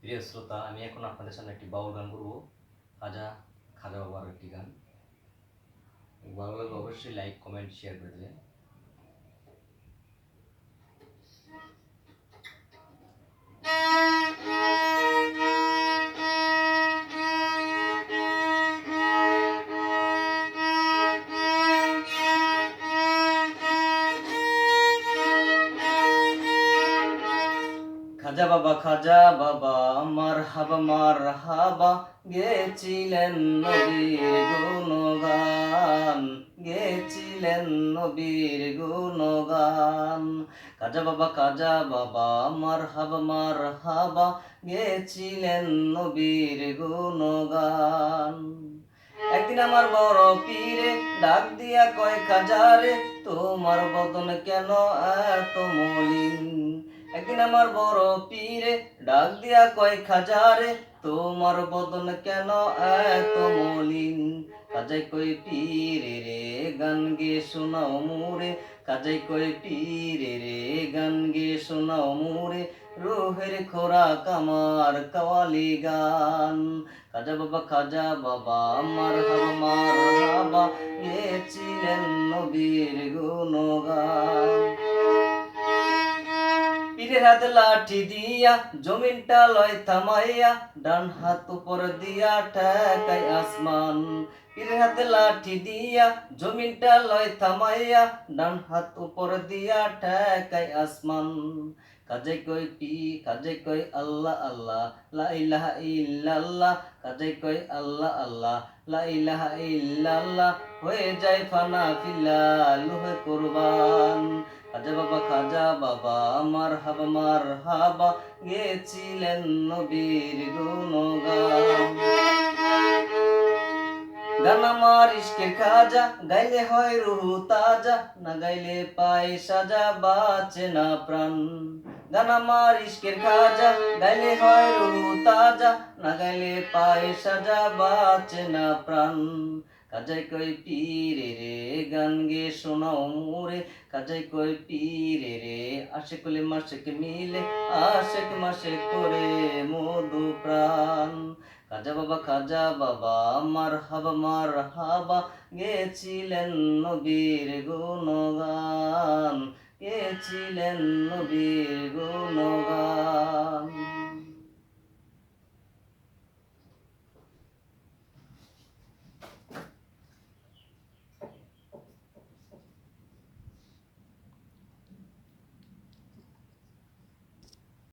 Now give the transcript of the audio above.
প্রিয় শ্রোতা, আমি এখন আপনাদের সামনে একটি বাউল গান করব। খাজা খাজা বাবার একটি গান। ভালো লাগলে অবশ্যই লাইক কমেন্ট শেয়ার করে দেবেন। খাজা বাবা খাজা বাবা, আমার হাবা, মার হাবা, গেছিলেন নবীর গুণগান, গেছিলেন নবীর গুণগান। খাজা বাবা খাজা বাবা, আমার হাবা, মার হাবা, গেছিলেন নবীর গুণগান। একদিন আমার বড় পীরে ডাক দিয়া কয় খাজারে তোমার বদন কেন এত মলিন? একদিন আমার বড় পীরে ডাক দিয়া কয়, খাজারে, তোমার বদন কেন এত মলিন? কাজাই কই পীরে রে, গান গে শোনাও মুরে। কাজাই কই পীরে রে, গান গে শোনাও মুরে। রোহের খোরাক আমার কাওয়ালি গান। খাজা বাবা খাজা বাবা আমার হাবা মার হাবা গেছিলেন নবীর গুণগান। হাতে লাঠি দিয়া, জমিনটা লয় থামাইয়া, ডান হাত উপর দিয়া ঠেকাই আসমান। পীরের হাতে লাঠি দিয়া, জমিনটা লয় থামাইয়া, ডান হাত উপর দিয়া ঠেকাই আসমান। কাজে কই পি, কাজে কই আল্লাহ আল্লাহ, লা ইলাহা ইল্লাল্লাহ। কাজে কই আল্লাহ আল্লাহ, লা ইলাহা ইল্লাল্লাহ। হয়ে যায় ফানা ফিল্লা লুহে কুরবান। খাজা বাবা খাজা বাবা আমার হাবা মার হাবা গেছিলেন নবীর গুণগান। খাজা, গাইলে হয় রুহু তাজা, না গাইলে পায় সাজা, বাঁচে না প্রাণ। গান আমার ইশকের খাজা, গাইলে হয় রুহু তাজা, না গাইলে পায় সাজা, বাঁচে না প্রাণ। কাজাই কই পীরে রে, গান গে শোনাও মুরে। কাজাই কই পীরে রে, আশেক কলে মাসেক মিলে, আশেক মাসে করে মধু প্রাণ। খাজা বাবা খাজা বাবা আমার হাবা মার হাবা গেছিলেন নবীর গুণগান, গেছিলেন নবীর গুণগান।